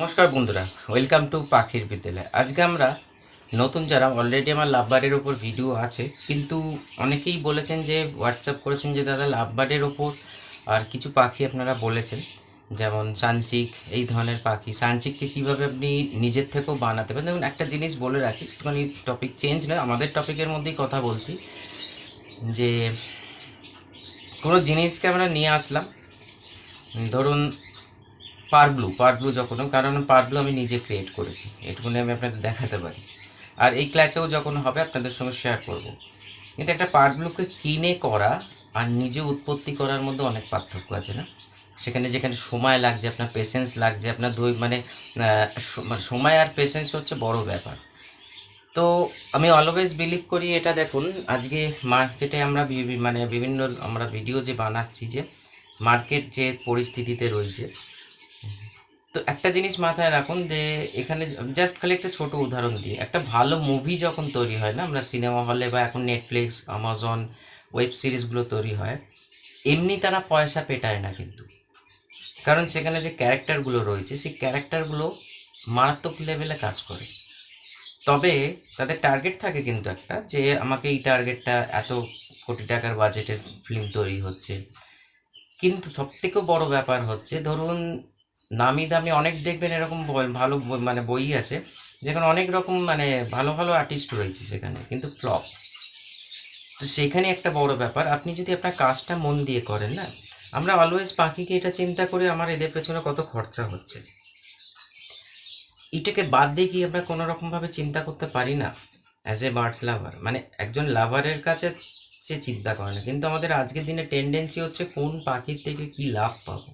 নমস্কার বন্ধুরা welcome to পাখির বিদ্যালয়। আজকে আমরা নতুন যারা অলরেডি আমার লাভবার্ডের ওপর ভিডিও আছে, কিন্তু অনেকেই বলেছেন যে হোয়াটসঅ্যাপ করেছেন যে দাদা লাভবার্ডের ওপর আর কিছু পাখি আপনারা বলেছেন, যেমন সানচিক, এই ধরনের পাখি। সানচিককে কীভাবে আপনি নিজের থেকেও বানাতে পারেন? যেমন একটা জিনিস বলে রাখি, একটুখানি টপিক চেঞ্জ নয়, আমাদের টপিকের মধ্যেই কথা বলছি, যে কোনো জিনিসকে আমরা নিয়ে আসলাম। ধরুন পারব্লু পারব্লু যখন, কারণ পারব্লু আমি নিজে ক্রিয়েট করেছি, এটুকুনি আমি আপনাদের দেখাতে পারি। আর এই ক্লাচেও যখন হবে, আপনাদের সঙ্গে শেয়ার করব। কিন্তু একটা পারব্লুকে কিনে করা আর নিজে উৎপত্তি করার মধ্যে অনেক পার্থক্য আছে না? সেখানে যেখানে সময় লাগছে, আপনার পেশেন্স লাগছে, আপনার দই মানে মানে সময় আর পেশেন্স হচ্ছে বড় ব্যাপার। তো আমি অলওয়েজ বিলিভ করি এটা দেখুন, আজকে মার্কেটে আমরা মানে বিভিন্ন আমরা ভিডিও যে বানাচ্ছি যে মার্কেট যে পরিস্থিতিতে রয়েছে তো একটা জিনিস মাথায় রাখুন যে এখানে জাস্ট খালি একটা ছোট উদাহরণ দিই। একটা ভালো মুভি যখন তৈরি হয় না, আমরা সিনেমা হলে বা এখন নেটফ্লিক্স আমাজন ওয়েব সিরিজগুলো তৈরি হয়, এমনি তারা পয়সা পেটায় না কিন্তু। কারণ সেখানে যে ক্যারেক্টারগুলো রয়েছে, সেই ক্যারেক্টারগুলো মারাত্মক লেভেলে কাজ করে। তবে তাদের টার্গেট থাকে কিন্তু একটা যে আমাকে এই টার্গেটটা এত কোটি টাকার বাজেটের ফিল্ম তৈরি হচ্ছে। কিন্তু সবথেকে বড় ব্যাপার হচ্ছে, ধরুন নামি দামি অনেক দেখবেন এরকম ভালো মানে বই আছে, যেখানে অনেক রকম মানে ভালো ভালো আর্টিস্ট রয়েছে সেখানে, কিন্তু ফ্লপ তো সেখানে একটা বড় ব্যাপার, আপনি যদি আপনার কাজটা মন দিয়ে করেন না, আমরা অলওয়েজ পাখিকে এটা চিন্তা করে আমার এদের পেছনে কত খরচা হচ্ছে। এটাকে বাদ দিয়ে কি আমরা কোনো রকমভাবে চিন্তা করতে পারি না? অ্যাজ এ বার্ডস লাভার মানে একজন লাভারের কাছে সে চিন্তা করে না, কিন্তু আমাদের আজকের দিনে টেন্ডেন্সি হচ্ছে কোন পাখির থেকে কি লাভ পাবো?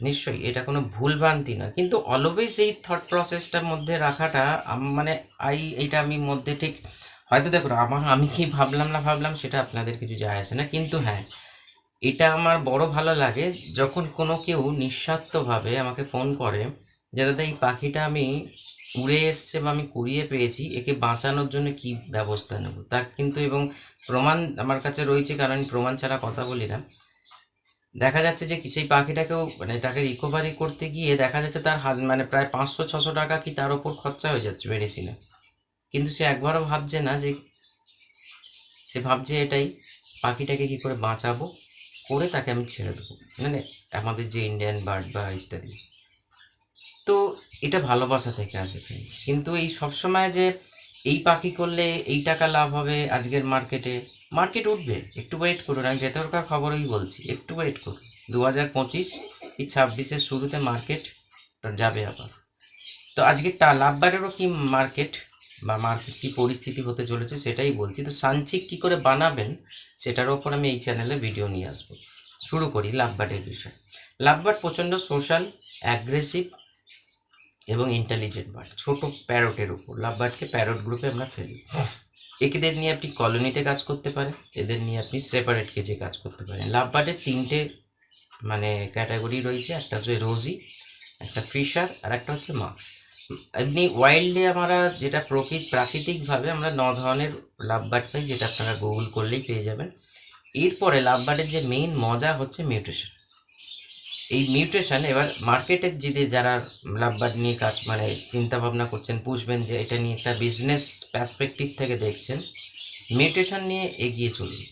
নিশ্চয়ই, এটা কোনো ভুলভ্রান্তি না। কিন্তু অলওয়েজ এই থট প্রসেসটার মধ্যে রাখাটা মানে আই এটা আমি মধ্যে ঠিক, হয়তো দেখো আমার, আমি কি ভাবলাম না ভাবলাম, সেটা আপনাদের কিছু যায় আসে না। কিন্তু হ্যাঁ এটা আমার বড় ভালো লাগে যখন কোনো কেউ নিঃস্বার্থভাবে আমাকে ফোন করে যে, দাদা, এই পাখিটা আমি উড়ে এসছে বা আমি কুড়িয়ে পেয়েছি, একে বাঁচানোর জন্য কি ব্যবস্থা নেব? তা কিন্তু এবং প্রমাণ আমার কাছে রয়েছে, কারণ প্রমাণ ছাড়া কথা বলি না। দেখা যাচ্ছে যে কি, সেই পাখিটাকেও মানে তাকে রিকভারি করতে গিয়ে দেখা যাচ্ছে তার হাত মানে প্রায় পাঁচশো, ছশো টাকা কি তার ওপর খরচা হয়ে যাচ্ছে মেডিসিনে কিন্তু সে একবারও ভাবছে না যে, সে ভাবছে এটাই, পাখিটাকে কি করে বাঁচাবো, করে তাকে আমি ছেড়ে দেবো। মানে আমাদের যে ইন্ডিয়ান বার্ড বা ইত্যাদি। তো এটা ভালোবাসা থেকে আসে ফ্রেন্ডস কিন্তু এই সবসময় যে এই পাখি করলে এই টাকা লাভ হবে আজকের মার্কেটে মার্কেট উঠবে। একটু ওয়েট করুন, আমি ভেতরকার খবরই বলছি। একটু ওয়েট করুন। দু হাজার পঁচিশ কি ছাব্বিশের শুরুতে মার্কেট যাবে আবার? তো আজকে টা লাভবারেরও কি মার্কেট বা মার্কেট কী পরিস্থিতি হতে চলেছে সেটাই বলছি। তো সানচিক কি করে বানাবেন সেটার ওপর আমি এই চ্যানেলে ভিডিও নিয়ে আসব। শুরু করি লাভবার্ডের বিষয়। লাভবার্ড প্রচণ্ড সোশ্যাল অ্যাগ্রেসিভ এবং ইন্টেলিজেন্ট বার্ড ছোট প্যারটের উপর। লাভবার্ডকে প্যারট গ্রুপে আমরা ফেলি। এদের নিয়ে আপনি কলোনিতে কাজ করতে পারেন, এদের নিয়ে আপনি সেপারেট কেজে কাজ করতে পারেন। লাভবার্ডের তিনটে মানে ক্যাটাগরি রয়েছে, একটা হচ্ছে রোজি, একটা ফিশার, আর একটা হচ্ছে মাক্স। এমনি ওয়াইল্ডে আমরা যেটা প্রকৃত, প্রাকৃতিকভাবে আমরা ন ধরনের লাভ বার্ড পাই, যেটা আপনারা গুগল করলেই পেয়ে যাবেন। এরপরে লাভ বার্ডের যে মেইন মজা হচ্ছে মিউটেশন এই মিউটেশন এবার মার্কেটের যদি যারা লাভবার্ড নিয়ে কাজ মানে চিন্তা ভাবনা করছেন, বুঝবেন যে এটা নিয়ে একটা বিজনেস পার্সপেক্টিভ থেকে দেখছেন মিউটেশন নিয়ে এগিয়ে চলুন।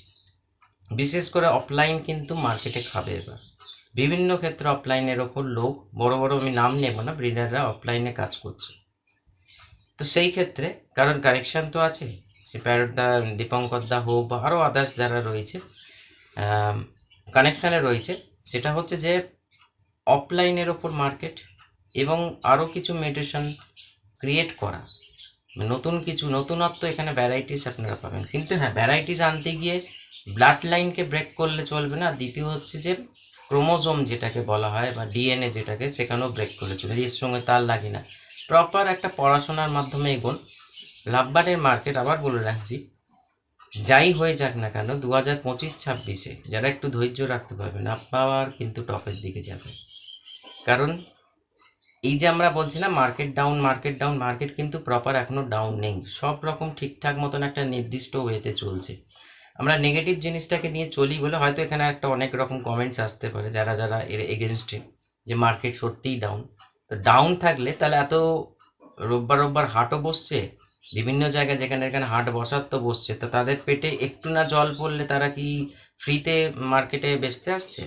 বিশেষ করে অফলাইন কিন্তু মার্কেটে খাবে এবার। বিভিন্ন ক্ষেত্রে অফলাইনের ওপর লোক, বড় বড় আমি নাম নেব না ব্রিডাররা অফলাইনে কাজ করছে। তো সেই ক্ষেত্রে, কারণ কারেকশান তো আছে, সে দীপঙ্কর দা হোক বা আরও আদার্স যারা রয়েছে কানেকশানে রয়েছে, সেটা হচ্ছে যে অফলাইনের ওপর মার্কেট এবং আরও কিছু মেডিটেশন ক্রিয়েট করা। নতুন কিছু, নতুনত্ব এখানে ভ্যারাইটিস আপনারা পাবেন। কিন্তু হ্যাঁ ভ্যারাইটিস আনতে গিয়ে ব্লাড লাইনকে ব্রেক করলে চলবে না। দ্বিতীয় হচ্ছে যে ক্রোমোজোম যেটাকে বলা হয় বা ডিএনএ যেটাকে, সেখানেও ব্রেক করে চলে এর সঙ্গে তার লাগে না। প্রপার একটা পড়াশোনার মাধ্যমে এগোন। লাভবারের মার্কেট আবার বলে রাখছি। যাই হয়ে যাক না কেন দু হাজার পঁচিশ ছাব্বিশে যারা একটু ধৈর্য রাখতে পারবেন, আপনার কিন্তু টপের দিকে যাবে। কারণ এই যে আমরা বলছি না market down market down market কিন্তু প্রপার এখনও ডাউন নেই। সব রকম ঠিকঠাক মতন একটা নির্দিষ্ট ওয়েতে চলছে। আমরা নেগেটিভ জিনিসটাকে নিয়ে চলি বলে হয়তো এখানে একটা অনেক রকম কমেন্টস আসতে পারে যারা যারা এর এগেনস্টে যে মার্কেট সত্যিই ডাউন তো ডাউন থাকলে তাহলে এত রোববার রোববার হাটও বসছে, বিভিন্ন জায়গায় যেখানে এখানে হাট বসার তো বসছে। তো তাদের পেটে একটু না জল পড়লে তারা কি ফ্রিতে মার্কেটে বেচতে আসছে?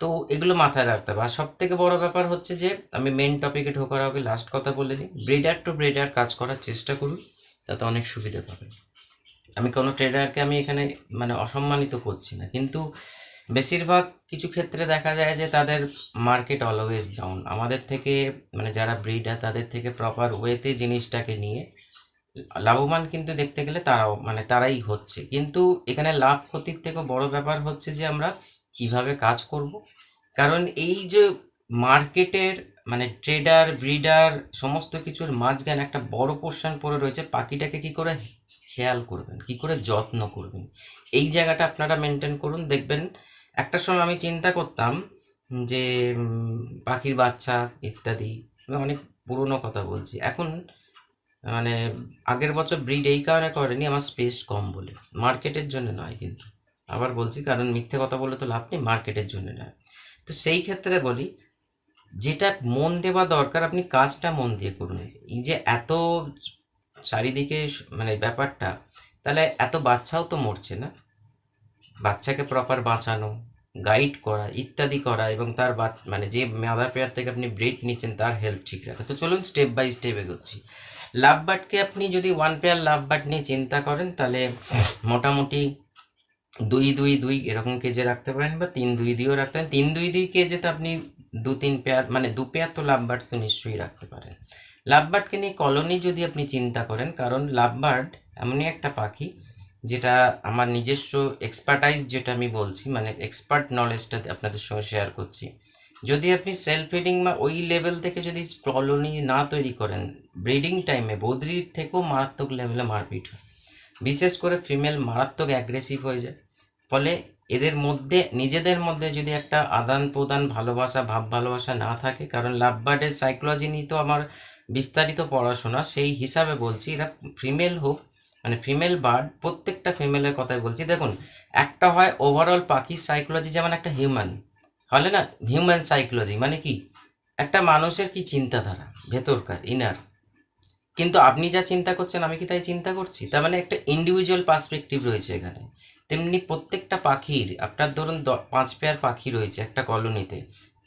তো এগুলো মাথায় রাখতে হবে। আর সব থেকে বড় ব্যাপার হচ্ছে যে, আমি মেন টপিকে ঢোকার আগে লাস্ট কথা বলে নিই। ব্রিডার টু ব্রিডার কাজ করার চেষ্টা করুন তাতে অনেক সুবিধা পাবেন। আমি কোনো ট্রেডারকে আমি এখানে মানে অসম্মানিত করছি না। কিন্তু বেশিরভাগ কিছু ক্ষেত্রে দেখা যায় যে, তাদের মার্কেট অলওয়েজ ডাউন আমাদের থেকে মানে যারা ব্রিডার তাদের থেকে প্রপার ওয়েতে জিনিসটাকে নিয়ে লাভবান কিন্তু দেখতে গেলে তারাও মানে তারাই হচ্ছে। কিন্তু এখানে লাভ ক্ষতির থেকে বড় ব্যাপার হচ্ছে যে, আমরা কীভাবে কাজ করব? কারণ এই যে মার্কেটের মানে ট্রেডার, ব্রিডার সমস্ত কিছুর মাঝখানে একটা বড় পোর্শন পড়ে রয়েছে, পাখিটাকে কি করে খেয়াল করবেন, কি করে যত্ন করবেন? এই জায়গাটা আপনারা মেনটেন করুন। দেখবেন একটা সময় আমি চিন্তা করতাম যে পাখির বাচ্চা ইত্যাদি অনেক পুরনো কথা বলছি। এখন মানে আগের বছর ব্রিড এই কারণে করেনি, আমার স্পেস কম বলে। মার্কেটের জন্য নয় কিন্তু। আবার বলছি, কারণ মিথ্যে কথা বলে তো লাভ নেই, মার্কেটের জন্য নয়। তো সেই ক্ষেত্রে বলি, যেটা মন দেওয়া দরকার, আপনি কাজটা মন দিয়ে করুন। এই যে এত চারিদিকে মানে ব্যাপারটা, তাহলে এত বাচ্চাও তো মরছে না। বাচ্চাকে প্রপার বাঁচানো গাইড করা, ইত্যাদি করা, এবং তার বাচ- মানে যে মাদার পেয়ার থেকে আপনি ব্রেড নিচ্ছেন, তার হেলথ ঠিক রাখা। তো চলুন স্টেপ বাই স্টেপ এগোচ্ছি। লাভ বার্ডকে আপনি যদি ওয়ান পেয়ার লাভ বার্ড নিয়ে চিন্তা করেন, তাহলে মোটামুটি দুই দুই দুই এরকম কেজে রাখতে পারেন বা তিন দুই দিয়েও রাখতে পারেন। তিন দুই দুই কেজে তো আপনি দু তিন পেয়ার মানে দু পেয়ার তো লাভ বার্ড তো নিশ্চয়ই রাখতে পারেন। লাভ বার্ডকে নিয়ে কলোনি যদি আপনি চিন্তা করেন, কারণ লাভ বার্ড এমনই একটা পাখি যেটা আমার নিজস্ব এক্সপার্টাইজ যেটা আমি বলছি মানে এক্সপার্ট নলেজটা আপনাদের সঙ্গে শেয়ার করছি। যদি আপনি সেলফ ফিডিং বা ওই লেভেল থেকে যদি কলোনি না তৈরি করেন ব্রিডিং টাইমে বদ্রির থেকেও মারাত্মক লেভেলে মারপিট হয়। বিশেষ করে ফিমেল মারাত্মক অ্যাগ্রেসিভ হয়ে যায়। ফলে এদের মধ্যে, নিজেদের মধ্যে যদি একটা আদান প্রদান ভালোবাসা ভাব ভালোবাসা না থাকে, কারণ লাভ বার্ডের সাইকোলজি নিয়ে তো আমার বিস্তারিত পড়াশোনা, সেই হিসাবে বলছি, এরা ফিমেল হোক মানে ফিমেল বার্ড প্রত্যেকটা ফিমেলের কথাই বলছি। দেখুন, একটা হয় ওভারঅল পাখির সাইকোলজি যেমন একটা হিউম্যান হলে না? হিউম্যান সাইকোলজি মানে কি? একটা মানুষের কি চিন্তাধারা, ভেতরকার ইনার কিন্তু আপনি যা চিন্তা করছেন, আমি কি তাই চিন্তা করছি? তার মানে একটা ইন্ডিভিজুয়াল পার্সপেক্টিভ রয়েছে এখানে। তেমনি প্রত্যেকটা পাখির, আপনার ধরুন পাঁচ পেয়ার পাখি রয়েছে একটা কলোনিতে।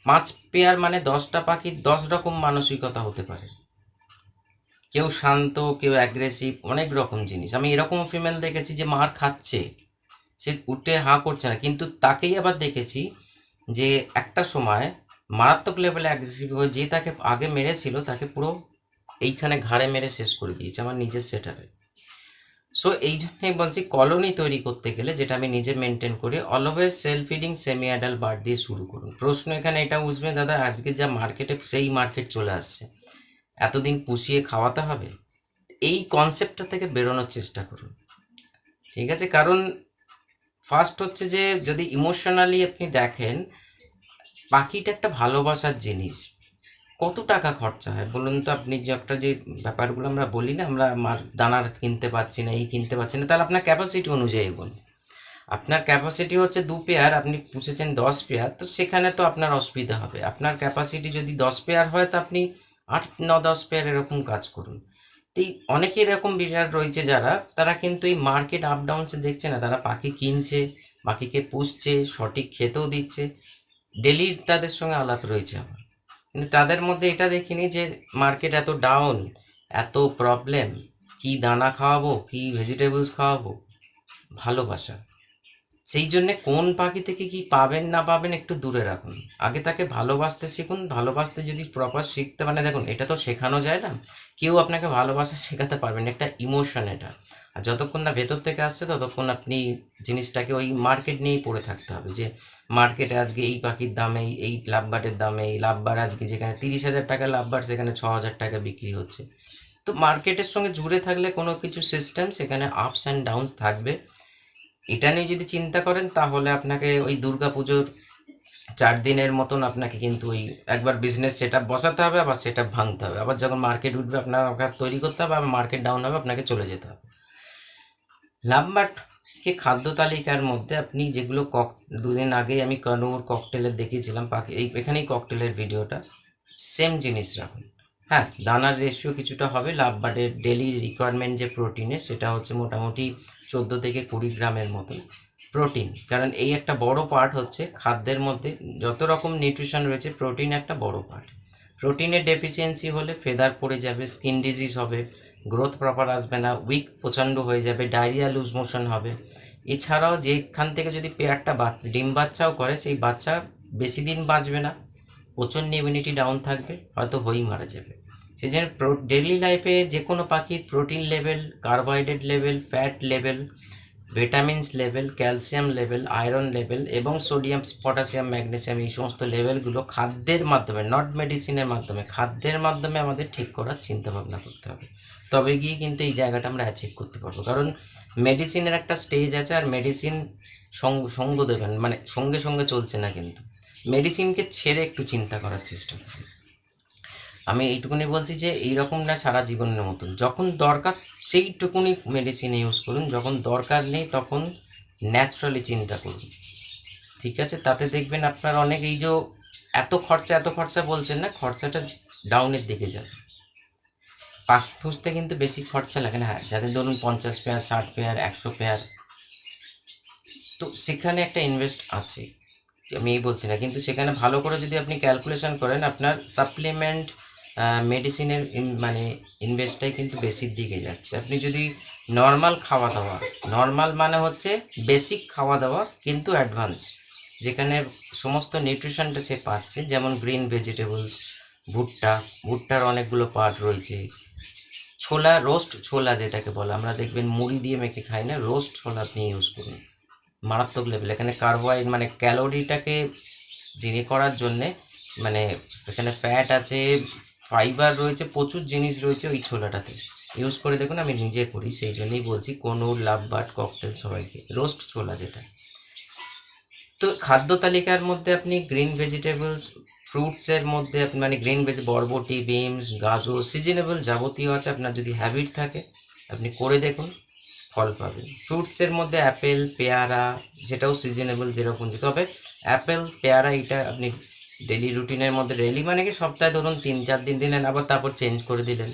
পাঁচ পেয়ার মানে দশটা পাখির দশ রকম মানসিকতা হতে পারে। কেউ শান্ত, কেউ অ্যাগ্রেসিভ অনেক রকম জিনিস। আমি এরকম ফিমেল দেখেছি যে মার খাচ্ছে, সে উঠে হাঁ করছে না। কিন্তু তাকেই আবার দেখেছি যে একটা সময় মারাত্মক লেভেলে অ্যাগ্রেসিভ হয়ে যে তাকে আগে মেরেছিল, তাকে পুরো এইখানে ঘাড়ে মেরে শেষ করে দিয়েছে আমার নিজের সেটারে সো এই জন্যই বলছি, কলোনি তৈরি করতে গেলে যেটা আমি নিজে মেনটেন করি always self feeding semi adult bird দিয়ে শুরু করুন। প্রশ্ন এখানে এটা বুঝবে দাদা, আজকে যা মার্কেটে সেই মার্কেট চলে আসছে, এতদিন পুষিয়ে খাওয়াতে হবে? এই কনসেপ্টটা থেকে বেরোনোর চেষ্টা করুন। ঠিক আছে? কারণ ফার্স্ট হচ্ছে যে, যদি ইমোশনালি আপনি দেখেন, পাখিটা একটা ভালোবাসার জিনিস। কত টাকা খরচা হয়? বলুন তো আপনি যে একটা যে ব্যাপারগুলো আমরা বলি না, আমরা মার দানার কিনতে পারছি না, এই কিনতে পারছি না, তাহলে আপনার ক্যাপাসিটি অনুযায়ী এগুন আপনার ক্যাপাসিটি হচ্ছে দু পেয়ার আপনি পুষেছেন দশ পেয়ার তো সেখানে তো আপনার অসুবিধা হবে। আপনার ক্যাপাসিটি যদি দশ পেয়ার হয়, তো আপনি আট, ন, দশ পেয়ার এরকম কাজ করুন। তো অনেকে এরকম বিরাট রয়েছে যারা, তারা কিন্তু এই মার্কেট আপ ডাউনসে দেখছে না, তারা পাখি কিনছে, পাখিকে পুষছে, সঠিক খেতেও দিচ্ছে। ডেলি তাদের সঙ্গে আলাপ রয়েছে আমার। কিন্তু তাদের মধ্যে এটা দেখিনি যে মার্কেট এত ডাউন এত প্রবলেম কি দানা খাওয়াবো, কি ভেজিটেবলস খাওয়াবো, ভালোবাসা। সেই জন্যে কোন পাখি থেকে কি পাবেন না পাবেন একটু দূরে রাখুন। আগে তাকে ভালোবাসতে শিখুন, ভালোবাসতে যদি প্রপার শিখতে মানে দেখুন, এটা তো শেখানো যায় না। কেউ আপনাকে ভালোবাসা শেখাতে পারবেন একটা ইমোশন এটা। আর যতক্ষণ না ভেতর থেকে আসছে, ততক্ষণ আপনি জিনিসটাকে ওই মার্কেট নিয়েই পড়ে থাকতে হবে যে মার্কেটে আজকে এই পাখির দামে এই- লাভবারের দামে এই লাভবার আজকে যেখানে তিরিশ হাজার টাকা লাভবার সেখানে ছ হাজার টাকা বিক্রি হচ্ছে। তো মার্কেটের সঙ্গে জুড়ে থাকলে কোনো কিছু সিস্টেম সেখানে আপস অ্যান্ড ডাউনস থাকবে। এটা নিয়ে যদি চিন্তা করেন, তাহলে আপনাকে ওই দুর্গা পুজোর চার দিনের মতন আপনাকে কিন্তু ওই একবার বিজনেস সেট বসাতে হবে, আবার সেট ভাঙতে হবে। আবার যখন মার্কেট উঠবে, আপনার তৈরি করতে হবে, আবার মার্কেট ডাউন হবে, আপনাকে চলে যেতে হবে। লাভবাটকে খাদ্য তালিকার মধ্যে আপনি যেগুলো কক, দুদিন আগেই আমি কানুর ককটেলের দেখিয়েছিলাম, পাখি এই এখানেই ককটেলের ভিডিওটা সেম জিনিস রাখুন। হ্যাঁ দানার রেশিও কিছুটা হবে, লাভ বাটের ডেলি রিকোয়ারমেন্ট যে প্রোটিনের সেটা হচ্ছে মোটামুটি চোদ্দ থেকে কুড়ি গ্রামের মতন প্রোটিন কারণ এই একটা বড় পার্ট হচ্ছে খাদ্যের মধ্যে, যত রকম নিউট্রিশন রয়েছে প্রোটিন একটা বড় পার্ট প্রোটিনের ডেফিসিয়েন্সি হলে ফেদার পড়ে যাবে স্কিন ডিজিজ হবে গ্রোথ প্রপার আসবে না উইক প্রচণ্ড হয়ে যাবে ডায়রিয়া লুজ মোশন হবে। এছাড়াও যেখান থেকে যদি পেয়ারটা বাচ্চা, ডিম বাচ্চাও করে, সেই বাচ্চা বেশি দিন বাঁচবে না প্রচণ্ড ইমিউনিটি ডাউন থাকবে, হয়তো হয়েই মারা যাবে। সেই জন্য ডেইলি লাইফে যে কোনো পাখির protein level carbohydrate level fat level vitamins level calcium level iron level এবং সোডিয়াম পটাশিয়াম ম্যাগনেসিয়াম এই সমস্ত লেভেলগুলো খাদ্যের মাধ্যমে নট মেডিসিনের মাধ্যমে, খাদ্যের মাধ্যমে আমাদের ঠিক করার চিন্তা ভাবনা করতে হবে। তবে গিয়ে কিন্তু এই জায়গাটা আমরা অ্যাচিভ করতে পারব। কারণ মেডিসিনের একটা স্টেজ আছে আর মেডিসিন সঙ্গ দেবেন মানে সঙ্গে সঙ্গে চলছে না কিন্তু। মেডিসিনকে ছেড়ে একটু চিন্তা করার চেষ্টা করুন আমি এইটুকুনি বলছি যে এইরকম না সারা জীবনের মতন। যখন দরকার সেইটুকুনি মেডিসিন ইউজ করুন, যখন দরকার নেই তখন ন্যাচারালি চিন্তা করুন। ঠিক আছে? তাতে দেখবেন আপনার অনেক এই যে এত খরচা এত খরচা বলছেন না, খরচাটা ডাউনের দিকে যাবে। পাখ পুষতে কিন্তু বেশি খরচা লাগে না। হ্যাঁ যাদের ধরুন পঞ্চাশ পেয়ার ষাট পেয়ার একশো পেয়ার তো সেখানে একটা ইনভেস্ট আছে। আমি এই বলছি না। কিন্তু সেখানে ভালো করে যদি আপনি ক্যালকুলেশন করেন, আপনার সাপ্লিমেন্ট মেডিসিনের মানে ইনভেস্টটাই কিন্তু বেশির দিকে যাচ্ছে। আপনি যদি নর্মাল খাওয়া দাওয়া নর্মাল মানে হচ্ছে বেসিক খাওয়া দাওয়া কিন্তু অ্যাডভান্স যেখানে সমস্ত নিউট্রিশনটা সে পাচ্ছে। যেমন গ্রিন ভেজিটেবলস ভুট্টা, ভুট্টার অনেকগুলো পার্ট রয়েছে। ছোলা রোস্ট ছোলা যেটাকে বলে, আমরা দেখবেন মুড়ি দিয়ে মেখে খাই না রোস্ট ছোলা আপনি ইউজ করুন। মারাত্মক লেভেল এখানে কার্বোহাইড মানে ক্যালোরিটাকে যিনি করার জন্যে মানে এখানে ফ্যাট আছে ফাইবার রয়েছে, প্রচুর জিনিস রয়েছে ওই ছোলাটাতে। ইউজ করে দেখুন, আমি নিজে করি, সেই জন্যই বলছি কোনুর লাভ বাট ককটেল সবাইকে। রোস্ট ছোলা যেটা। তো খাদ্য তালিকার মধ্যে আপনি গ্রিন ভেজিটেবলস ফ্রুটসের মধ্যে আপনি মানে গ্রিন ভেজ বরবটি বিনস গাজর সিজনেবল যাবতীয় আছে, আপনার যদি হ্যাবিট থাকে, আপনি করে দেখুন। ফল পাবেন ফ্রুটসের মধ্যে অ্যাপেল পেয়ারা, সেটাও সিজনেবল যেরকম যে তবে অ্যাপেল পেয়ারা এটা আপনি ডেলি রুটিনের মধ্যে ডেলি মানে কি সপ্তাহে ধরুন তিন, চার দিন দিলেন আবার তারপর চেঞ্জ করে দিলেন।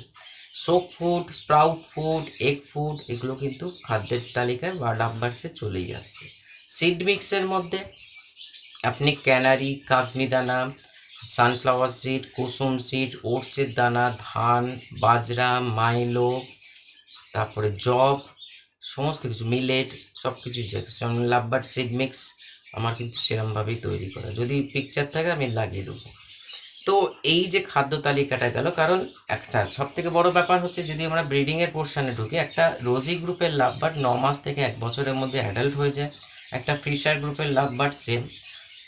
Soft food sprout food egg food এগুলো কিন্তু খাদ্যের তালিকায় বা ডাব্বার্সে চলেই আসছে। সিড মিক্সের মধ্যে আপনি ক্যানারি কাকনি দানা সানফ্লাওয়ার সিড কুসুম সিড ওটসের দানা, ধান, বাজরা, মাইলো, তারপরে জব সমস্ত কিছু মিলেট সব কিছুই যেমন লাভবার সিড মিক্স আমার কিন্তু সেরমভাবেই তৈরি করা। যদি পিকচার থাকে আমি লাগিয়ে দেবো। তো এই যে খাদ্য তালিকাটা গেল, কারণ একটা সব থেকে বড় ব্যাপার হচ্ছে যদি আমরা ব্রিডিংয়ের পোর্শানে ঢুকি, একটা রোজি গ্রুপের লাভবার ন মাস থেকে এক বছরের মধ্যে অ্যাডাল্ট হয়ে যায়। একটা ফিশার গ্রুপের লাভবার সেম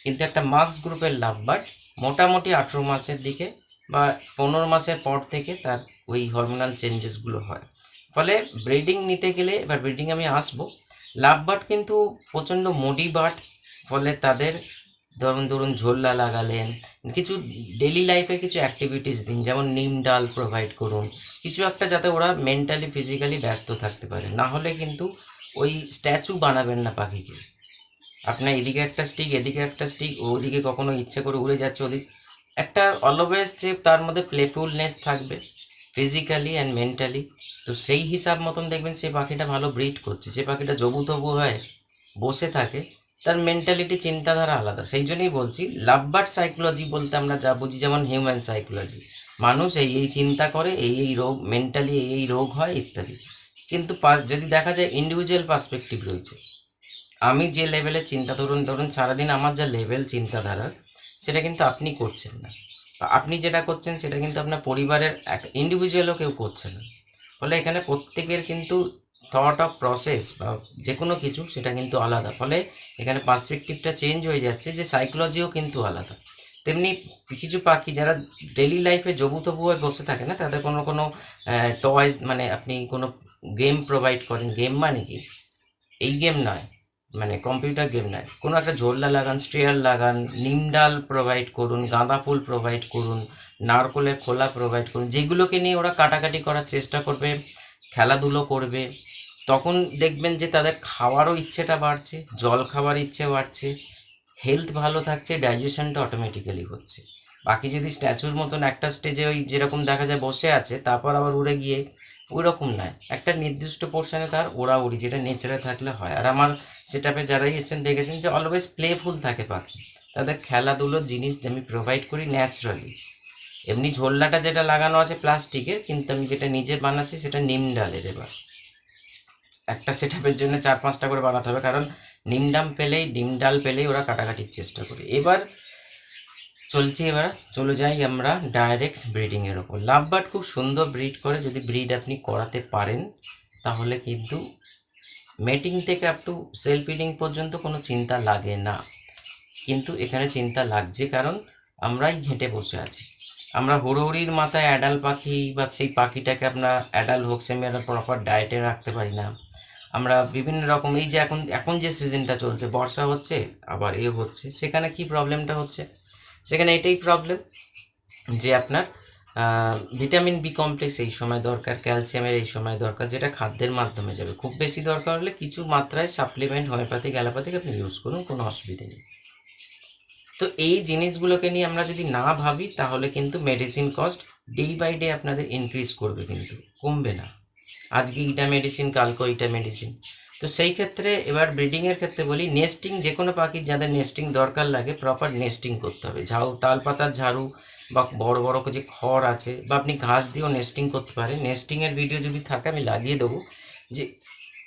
কিন্তু একটা মার্কস গ্রুপের লাভবার্ড মোটামুটি আঠেরো মাসের দিকে বা পনেরো মাসের পর থেকে তার ওই হরমোনাল চেঞ্জেসগুলো হয়। ফলে ব্রিডিং নিতে গেলে এবার ব্রিডিং আমি আসব। লাভবার্ড কিন্তু প্রচণ্ড মুডি বার্ড ফলে তাদের ধরুন ধরুন ঝোল্লা লাগালেন, কিছু ডেলি লাইফে কিছু অ্যাক্টিভিটিস দিন, যেমন নিম ডাল প্রোভাইড করুন, কিছু একটা যাতে ওরা মেন্টালি ফিজিক্যালি ব্যস্ত থাকতে পারে। না হলে কিন্তু ওই স্ট্যাচু বানাবেন না পাখিকে। আপনার এদিকে একটা স্টিক এদিকে একটা স্টিক ওদিকে কখনো ইচ্ছে করে উড়ে যাচ্ছে, ওদিক একটা অলওয়েজ যে তার মধ্যে প্লেফুলনেস থাকবে। ফিজিক্যালি অ্যান্ড মেন্টালি তো সেই হিসাব মতন দেখবেন সেই পাখিটা ভালো ব্রিড করছে। যে পাখিটা জবু তবু হয় বসে থাকে, তার মেন্টালিটি চিন্তাধারা আলাদা। সেই জন্যই বলছি, লাভবার্ড সাইকোলজি বলতে আমরা যা বুঝি, যেমন হিউম্যান সাইকোলজি মানুষ এই এই চিন্তা করে, এই এই রোগ মেন্টালি এই এই রোগ হয়, ইত্যাদি। কিন্তু পাস, যদি দেখা যায় ইন্ডিভিজুয়াল পার্সপেক্টিভ রয়েছে, আমি যে লেভেলে চিন্তা, ধরুন ধরুন সারাদিন আমার যা লেভেল চিন্তাধারা, সেটা কিন্তু আপনি করছেন না। আপনি যেটা করছেন সেটা কিন্তু আপনার পরিবারের এক ইন্ডিভিজুয়ালও কেউ করছে না। ফলে এখানে প্রত্যেকের কিন্তু থট অফ প্রসেস বা যে কোনো কিছু সেটা কিন্তু আলাদা। ফলে এখানে পার্সপেক্টিভটা চেঞ্জ হয়ে যাচ্ছে যে সাইকোলজিও কিন্তু আলাদা। তেমনি কিছু পাখি যারা ডেলি লাইফে জবু তবু হয়ে বসে থাকে না, তাদের কোনো কোনো টয়েস মানে আপনি কোনো গেম প্রোভাইড করেন। গেম মানে কি? এই গেম নয়। মানে কম্পিউটার গেম নয়, কোনো একটা ঝোল্লা লাগান স্ট্রেয়ার লাগান, নিম ডাল প্রোভাইড করুন, গাঁদা ফুল প্রোভাইড করুন, নারকোলের খোলা প্রোভাইড করুন, যেগুলোকে নিয়ে ওরা কাটাকাটি করার চেষ্টা করবে, খেলাধুলো করবে, তখন দেখবেন যে তাদের খাওয়ারও ইচ্ছেটা বাড়ছে, জল খাওয়ার ইচ্ছে বাড়ছে হেলথ ভালো থাকছে ডাইজেশনটা অটোমেটিক্যালি হচ্ছে। বাকি যদি স্ট্যাচুর মতন একটা স্টেজে ওই যেরকম দেখা যায় বসে আছে, তারপর আবার উড়ে গিয়ে ওই রকম নয় একটা নির্দিষ্ট পোর্শনে তার ওড়াউড়ি, যেটা নেচারে থাকলে হয়। আর আমার সেটাপে যারাই এসেছেন দেখেছেন যে অলওয়েজ প্লেফুল থাকে পাখি। তাদের খেলাধুলোর জিনিস আমি প্রোভাইড করি ন্যাচারালি এমনি ঝোল্লাটা যেটা লাগানো আছে প্লাস্টিকের, কিন্তু আমি যেটা নিজে বানাচ্ছি সেটা নিম ডালের এবার। একটা সেটআপের জন্য চার পাঁচটা করে বানাতে হবে, কারণ নিম ডাম পেলেই, ডিম ডাল পেলেই ওরা কাটাকাটির চেষ্টা করে। এবার চলছে এবার, চলে যাই আমরা ডাইরেক্ট ব্রিডিংয়ের ওপর। লাভ বার্ড খুব সুন্দর ব্রিড করে যদি ব্রিড আপনি করাতে পারেন, তাহলে কিন্তু মেটিং থেকে আপ টু সেলফ ফিডিং পর্যন্ত কোনো চিন্তা লাগে না। কিন্তু এখানে চিন্তা লাগছে কারণ আমরাই ঘেঁটে বসে আছি। আমরা হুড়োহুড়ির মাথায় অ্যাডাল পাখি বা সেই পাখিটাকে আমরা অ্যাডাল হোক সেমি প্রপার ডায়েটে রাখতে পারি না। আমরা বিভিন্ন রকম এই যে এখন এখন যে সিজনটা চলছে, বর্ষা হচ্ছে, আবার এ হচ্ছে। সেখানে কি প্রবলেমটা হচ্ছে? সেখানে এটাই প্রবলেম যে আপনার ভিটামিন বি কমপ্লেক্স এই সময় দরকার ক্যালসিয়ামের এই সময় দরকার, যেটা খাদ্যের মাধ্যমে যাবে। খুব বেশি দরকার হলে কিছু মাত্রায় সাপ্লিমেন্ট হোমিওপ্যাথিক অ্যালোপ্যাথিক আপনি ইউজ করুন, কোনো অসুবিধে নেই। তো এই জিনিসগুলোকে নিয়ে আমরা যদি না ভাবি, তাহলে কিন্তু medicine cost day by day আপনাদের ইনক্রিজ করবে কিন্তু, কমবে না। আজকে এইটা মেডিসিন কালকে ওইটা মেডিসিন তো সেই ক্ষেত্রে এবার ব্রিডিংয়ের ক্ষেত্রে বলি নেস্টিং যে কোনো পাখির যাদের নেস্টিং দরকার লাগে প্রপার নেস্টিং করতে হবে। ঝাউ তাল পাতার ঝাড়ু বা বড় বড় যে খড় আছে বা আপনি ঘাস দিয়েও নেস্টিং করতে পারেন। নেস্টিংয়ের ভিডিও যদি থাকে, আমি লাগিয়ে দেবো যে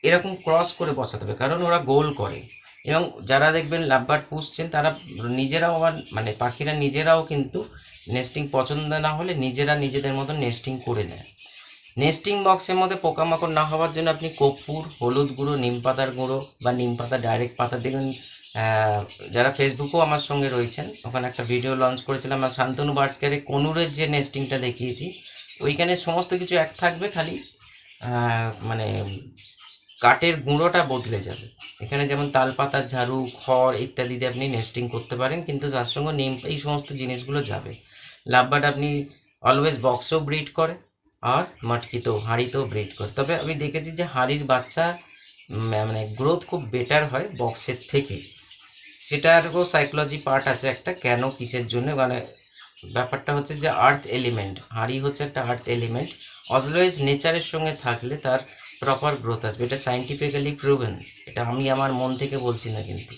এরকম ক্রস করে বসাতে হবে, কারণ ওরা গোল করে। এবং যারা দেখবেন লাভবার্ড পুষছেন, তারা নিজেরাও আবার মানে পাখিরা নিজেরাও কিন্তু নেস্টিং পছন্দ না হলে নিজেরা নিজেদের মতো নেস্টিং করে নেয়। নেস্টিং বক্সের মধ্যে পোকামাকড় না হওয়ার জন্য আপনি কর্পূর, হলুদ গুঁড়ো, নিম পাতার গুঁড়ো বা নিম পাতা ডাইরেক্ট পাতা দেখুন যারা ফেসবুকেও আমার সঙ্গে রয়েছেন, ওখানে একটা ভিডিও লঞ্চ করেছিলাম আর শান্তনু বার্ডস কেয়ারে কনুরের যে নেস্টিংটা দেখিয়েছি, ওইখানে সমস্ত কিছু এক থাকবে খালি মানে কাঠের গুঁড়োটা বদলে যাবে। এখানে যেমন তালপাতার ঝাড়ু, খড় ইত্যাদি দিয়ে আপনি নেস্টিং করতে পারেন, কিন্তু তার সঙ্গে নিম, এই সমস্ত জিনিসগুলো যাবে। লাভবার্ড আপনি অলওয়েজ বক্সও ব্রিড করে আর মাটকিতেও হাঁড়িতেও ব্রিড করে তবে আমি দেখেছি যে হাঁড়ির বাচ্চা মানে গ্রোথ খুব বেটার হয় বক্সের থেকে। সেটারও সাইকোলজি পার্ট আছে একটা, কেন, কিসের জন্য? মানে ব্যাপারটা হচ্ছে যে আর্থ এলিমেন্ট হাঁড়ি হচ্ছে একটা আর্থ এলিমেন্ট অলওয়েজ নেচারের সঙ্গে থাকলে তার প্রপার গ্রোথ আসবে। এটা সাইন্টিফিক্যালি প্রুভেন এটা আমি আমার মন থেকে বলছি না কিন্তু।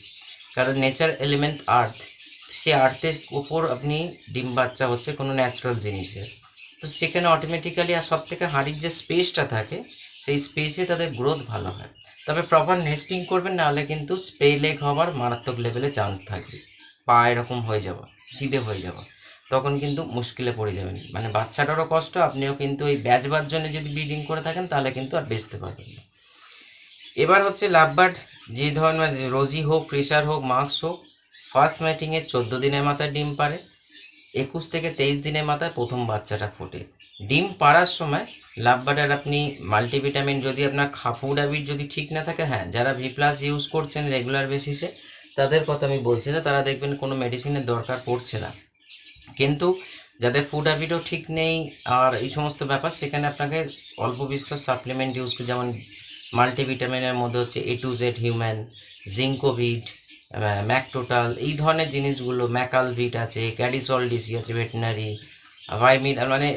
কারণ নেচার এলিমেন্ট আর্থ সে আর্থের উপর আপনি ডিম বাচ্চা হচ্ছে কোনো ন্যাচারাল জিনিসের। তো সেখানে অটোমেটিক্যালি আর সব থেকে হাঁড়ির যে স্পেসটা থাকে, সেই স্পেসে তাদের গ্রোথ ভালো হয়। তবে প্রপার নেস্টিং করবেন, নাহলে কিন্তু স্প্রে লেগ হওয়ার মারাত্মক লেভেলে চান্স থাকবে পা এরকম হয়ে যাওয়া, সিধে হয়ে যাওয়া। তখন কিন্তু মুশকিলে পড়ে যাবেন। মানে বাচ্চাটারও কষ্ট, আপনিও কিন্তু এই ব্যাচবার জন্য যদি ব্রিডিং করে থাকেন, তাহলে কিন্তু আর বেচতে পারবেন না। এবার হচ্ছে লাভবার্ড যে ধরনের রোজি হোক প্রেশার হোক মার্কস হোক ফার্স্ট ম্যাটিংয়ে চোদ্দ দিনের মাথায় ডিম পারে একুশ থেকে তেইশ দিনের মাথায় প্রথম বাচ্চাটা ফোটে। ডিম পাড়ার সময় লাভ বাটার আপনি মাল্টিভিটামিন যদি আপনার খাফুড হ্যাবিট যদি ঠিক না থাকে হ্যাঁ যারা ভি প্লাস ইউজ করছেন রেগুলার বেসিসে তাদের কথা আমি বলছি না, তারা দেখবেন কোনো মেডিসিনের দরকার পড়ছে না। কিন্তু যাদের ফুড হ্যাবিটও ঠিক নেই আর এই সমস্ত ব্যাপার, সেখানে আপনাকে অল্প বিস্তর সাপ্লিমেন্ট ইউজ যেমন মাল্টিভিটামিনের মধ্যে হচ্ছে A to Z human Zincovit ম্যাকটোটাল এই ধরনের জিনিসগুলো ম্যাকালভিট আছে ক্যাডিসল ডিসি আছে ভেটেনারি ভাইমিন মানে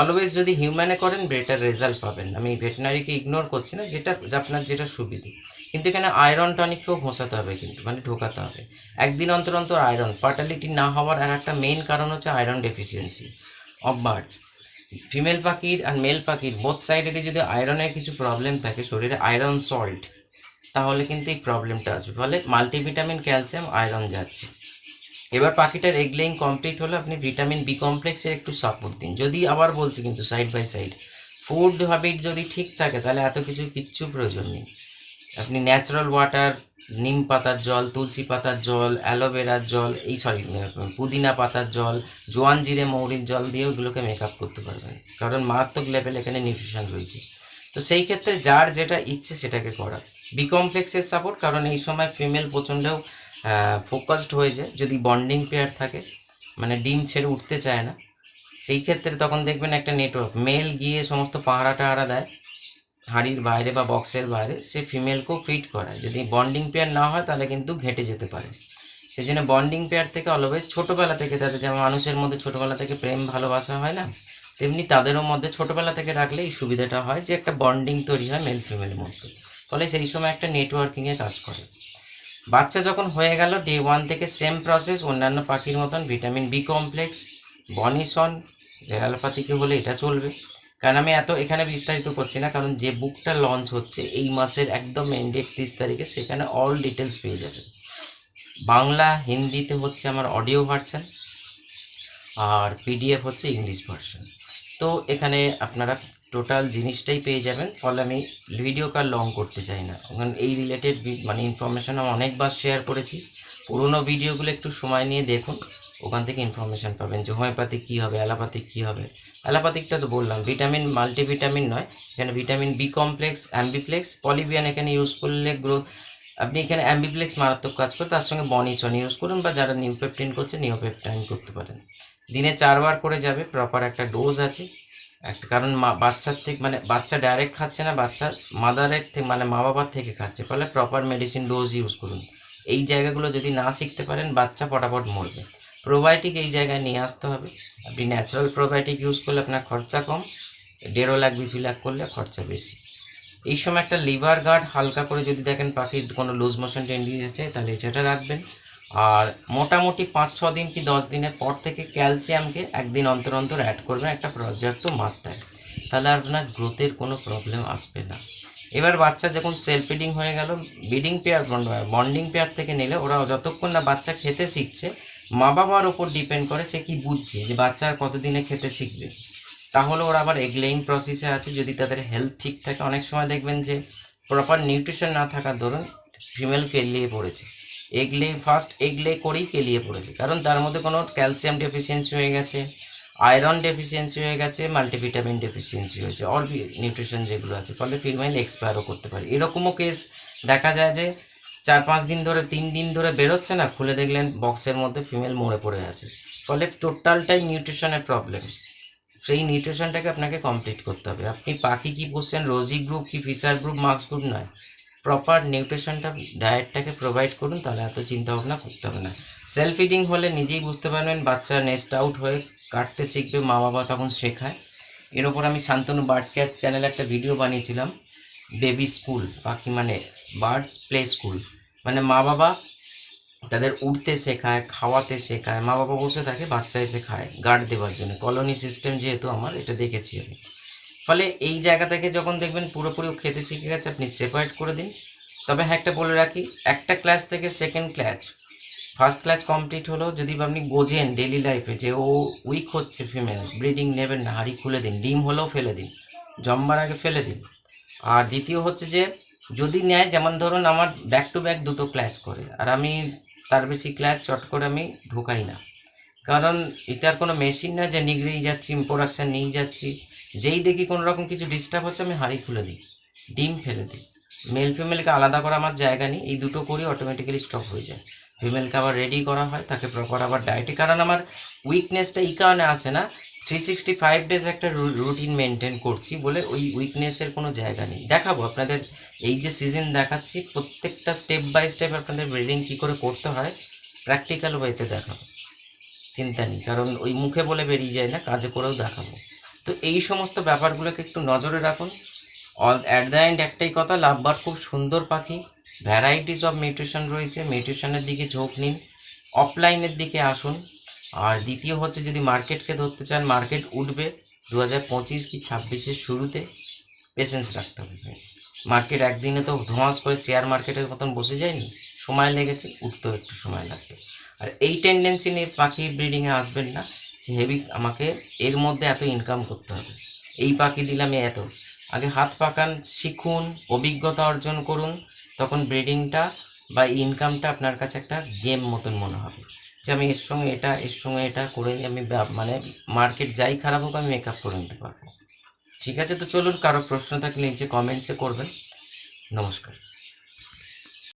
অলওয়েজ যদি হিউম্যানে করেন বেটার রেজাল্ট পাবেন। আমি ভেটেনারিকে ইগনোর করছি না, যেটা, আপনার যেটা সুবিধে। কিন্তু এখানে আয়রন টনিককেও ঘোষাতে হবে কিন্তু মানে ঢোকাতে হবে। একদিন অন্তর অন্তর আয়রন ফার্টালিটি না হওয়ার আর একটা মেন কারণ হচ্ছে iron deficiency of birds female পাখির আর মেল পাখির বোথ সাইডেরই যদি আয়রনের কিছু প্রবলেম থাকে, শরীরে আয়রন সল্ট তাহলে কিন্তু এই প্রবলেমটা আসবে। ফলে মাল্টিভিটামিন ক্যালসিয়াম আয়রন যাচ্ছে। এবার পাখিটার এগলেইং কমপ্লিট হলে আপনি ভিটামিন বি কমপ্লেক্সের একটু সাপোর্ট দিন। যদি আবার বলছি কিন্তু side by side food habit যদি ঠিক থাকে, তাহলে এত কিছু কিচ্ছু প্রয়োজন নেই। আপনি ন্যাচারাল ওয়াটার নিম পাতার জল, তুলসী পাতার জল অ্যালোভেরার জল, এই সরি, পুদিনা পাতার জল, জোয়ান জিরে, মৌরির জল দিয়ে ওগুলোকে মেকআপ করতে পারবেন। কারণ মারাত্মক লেভেল এখানে নিউট্রিশন রয়েছে। তো সেই ক্ষেত্রে যার যেটা ইচ্ছে সেটাকে করা বি কমপ্লেক্সের সাপোর্ট কারণ এই সময় ফিমেল প্রচণ্ড ফোকাসড হয়ে যায়। যদি বন্ডিং পেয়ার থাকে মানে ডিম ছেড়ে উঠতে চায় না, সেই ক্ষেত্রে তখন দেখবেন একটা নেটওয়ার্ক মেল গিয়ে সমস্ত পাহারা টাহারা দেয়, হাড়ির বাইরে বা বক্সের বাইরে, সে ফিমেলকেও ফিট করায়। যদি বন্ডিং পেয়ার না হয়, তাহলে কিন্তু ঘেঁটে যেতে পারে। সেই জন্য বন্ডিং পেয়ার থেকে অলওয়েজ ছোটোবেলা থেকে তাদের, যেমন মানুষের মধ্যে ছোটোবেলা থেকে প্রেম, ভালোবাসা হয় না, তেমনি তাদেরও মধ্যে ছোটোবেলা থেকে রাখলে এই সুবিধাটা হয় যে একটা বন্ডিং তৈরি হয় মেল ফিমেলের মধ্যে। ফলে সেই সময় একটা নেটওয়ার্কিংয়ে কাজ করে। বাচ্চা যখন হয়ে গেল ডে ওয়ান থেকে সেম প্রসেস অন্যান্য পাখির মতন ভিটামিন বি কমপ্লেক্স বনিসন রেলালপাতিকে হলে এটা চলবে। কারণ আমি এত এখানে বিস্তারিত করছি না, কারণ যে বুকটা লঞ্চ হচ্ছে এই মাসের একদম এন্ড একত্রিশ তারিখে, সেখানে অল ডিটেলস পেয়ে যাবে। বাংলা, হিন্দিতে হচ্ছে আমার অডিও ভার্সন আর পিডিএফ হচ্ছে ইংলিশ ভার্সন তো এখানে আপনারা টোটাল জিনিসটাই পেয়ে যাবেন, ফলে আমি ভিডিও কার লং করতে চাই না। কারণ এই রিলেটেড মানে ইনফরমেশন আমি অনেকবার শেয়ার করেছি। পুরোনো ভিডিওগুলো একটু সময় নিয়ে দেখুন, ওখান থেকে ইনফরমেশন পাবেন যে হোমিওপ্যাথিক কী হবে অ্যালোপ্যাথিক কী হবে। অ্যালোপ্যাথিকটা তো বললাম ভিটামিন মাল্টিভিটামিন নয়, এখানে vitamin B complex Ambiplex Polybion এখানে ইউজ করলে গ্রোথ আপনি এখানে অ্যাম্বিপ্লেক্স মারাত্মক কাজ করে, তার সঙ্গে বনিসন ইউজ করুন, বা যারা নিউপেপটিন করছে নিউপেপটাইন করতে পারেন। দিনে চারবার করে যাবে প্রপার একটা ডোজ আছে। একটা কারণ মা বাচ্চার থেকে মানে বাচ্চা ডাইরেক্ট খাচ্ছে না, বাচ্চা মাদারের থেকে মানে মা বাবার থেকে খাচ্ছে, ফলে প্রপার মেডিসিন ডোজ ইউজ করুন। এই জায়গাগুলো যদি না শিখতে পারেন, বাচ্চা ফটাফট মরবে। প্রোবায়োটিক এই জায়গায় নিয়ে আসতে হবে। আপনি ন্যাচারাল প্রোবায়োটিক ইউজ করলে আপনার খরচা কম, দেড়ো লাখ বিপি লাখ করলে খরচা বেশি। এই সময় একটা লিভার গার্ড হালকা করে যদি দেখেন পাখির কোনো লুজ মোশন টেন্ডেন্সি আছে, তাহলে সেটা রাখবেন। আর মোটামুটি পাঁচ, ছ দিন কি দশ দিনের পর থেকে ক্যালসিয়ামকে একদিন অন্তর অন্তর অ্যাড করবেন একটা পর্যাপ্ত মাত্রায়। তাহলে আপনার গ্রোথের কোনো প্রবলেম আসবে না। এবার বাচ্চা যখন সেলফ ফিডিং হয়ে গেল বিডিং পেয়ার বন্ডিং পেয়ার থেকে নিলে ওরা যতক্ষণ না বাচ্চা খেতে শিখছে মা বাবার ওপর ডিপেন্ড করে সে কি বুঝছে যে বাচ্চা কতদিনে খেতে শিখবে। তাহলে ওরা আবার এগ লেইং প্রসেসে আছে, যদি তাদের হেলথ ঠিক থাকে। অনেক সময় দেখবেন যে প্রপার নিউট্রিশন না থাকার দরুন ফিমেল কেলিয়ে পড়েছে। এগ লে ফার্স্ট এগলে করেই কেলিয়ে পড়েছে। কারণ তার মধ্যে কোনো ক্যালসিয়াম ডেফিসিয়েন্সি হয়ে গেছে আয়রন ডেফিসিয়েন্সি হয়ে গেছে মাল্টিভিটামিন ডেফিসিয়েন্সি হয়েছে অর নিউট্রিশন যেগুলো আছে, ফলে ফিমেল এক্সপায়ারও করতে পারে। এরকমও কেস দেখা যায় যে চার পাঁচ দিন ধরে, তিন দিন ধরে বেরোচ্ছে না, খুলে দেখলেন বক্সের মধ্যে ফিমেল মরে পড়ে আছে। ফলে টোটালটাই নিউট্রিশনের প্রবলেম সেই নিউট্রিশনটাকে আপনাকে কমপ্লিট করতে হবে। আপনি পাখি কি বলছেন রোজি গ্রুপ কি ফিশার গ্রুপ মার্কস গ্রুপ নয়। প্রপার নিউট্রিশনটা ডায়েটটাকে প্রোভাইড করুন, তাহলে এত চিন্তা ভাবনা করতে হবে না। সেলফ ফিডিং হলে নিজেই বুঝতে পারবেন, বাচ্চা নেস্ট আউট হয়ে কাটতে শিখবে মা বাবা তখন শেখায়। এর ওপর আমি শান্তনু বার্ডস কেয়ার চ্যানেলে একটা ভিডিও বানিয়েছিলাম বেবি স্কুল পাখি মানে বার্ডস প্লে স্কুল মানে মা বাবা তাদের উঠতে শেখায়, খাওয়াতে শেখায় মা বাবা বসে থাকে বাচ্চা এসে খায় গার্ড দেওয়ার জন্য। কলোনি সিস্টেম যেহেতু আমার, এটা দেখেছি আমি। ফলে এই জায়গা থেকে যখন দেখবেন পুরোপুরি খেতে শিখে গেছে, আপনি সেপারেট করে দিন। তবে হ্যাঁ একটা বলে রাখি, একটা ক্লাস থেকে second class first class complete হলো যদি আপনি বোঝেন ডেলি লাইফে যে, ও উইক হচ্ছে ফিমেল ব্রিডিং নেবেন না, হাড়ি খুলে দিন, ডিম হলেও ফেলে দিন, জম্বার আগে ফেলে দিন। আর দ্বিতীয় হচ্ছে যে, যদি নেয়, যেমন ধরুন আমার ব্যাক টু ব্যাক দুটো ক্লাচ করে, আর আমি তার বেশি ক্লাচ চট করে আমি ঢুকাই না। কারণ এটার কোনো মেশিন না যে, নিগড়েই যাচ্ছি প্রোডাকশান নিয়ে যাচ্ছি। যেই দেখি কোনো রকম কিছু ডিস্টার্ব হচ্ছে, আমি হাঁড়ি খুলে দিই, ডিম ফেলে দিই। মেল ফিমেলকে আলাদা করা আমার জায়গা নেই, এই দুটো করি অটোমেটিক্যালি স্টপ হয়ে যায়। ফিমেলকে আবার রেডি করা হয়, তাকে প্রপার আবার ডায়েটে কারণ আমার উইকনেসটা এই কারণে আসে না থ্রি সিক্সটি ফাইভ ডেজ একটা রুটিন মেনটেন করছি বলে ওই উইকনেসের কোনো জায়গা নেই। দেখাবো আপনাদের এই যে সিজন দেখাচ্ছি, প্রত্যেকটা স্টেপ বাই স্টেপ আপনাদের ব্রিডিং কী করে করতে হয় প্র্যাকটিক্যাল ওয়েতে দেখাবো। চিন্তা নেই, কারণ ওই মুখে বলে বেরিয়ে যায় না, কাজে করেও দেখাবো। তো এই সমস্ত ব্যাপারগুলোকে একটু নজরে রাখুন। অল অ্যাট দ্য এন্ড একটাই কথা, লাভবার খুব সুন্দর পাখি। ভ্যারাইটিস অফ মিউট্রিশন রয়েছে মিউট্রিশনের দিকে ঝোঁক নিন। অফলাইনের দিকে আসুন। আর দ্বিতীয় হচ্ছে যদি মার্কেটকে ধরতে চান মার্কেট উঠবে দু হাজার পঁচিশ কি ছাব্বিশের শুরুতে। পেশেন্স রাখতে হবে মার্কেট একদিনে তো ধোঁয়াশ করে শেয়ার মার্কেটের মতন বসে যায়নি। সময় লেগেছে, উঠতেও একটু সময় লাগবে। আর এই টেন্ডেন্সি নিয়ে পাখি ব্রিডিংয়ে আসবেন না। যে হেভি আমাকে এর মধ্যে এত ইনকাম করতে হবে। এই পাখি দিলাম এত। আগে হাত পাকান, শিখুন, অভিজ্ঞতা অর্জন করুন, তখন ব্রিডিংটা বা ইনকামটা আপনার কাছে একটা গেম মতন মনে হবে। যে আমি এর সঙ্গে এটা, এর সঙ্গে এটা করে আমি মানে মার্কেট যাই খারাপ হোক, আমি মেকআপ করে নিতে পারব। ঠিক আছে, তো চলুন, কারও প্রশ্ন থাকলে নিচে কমেন্টসে করবেন। নমস্কার।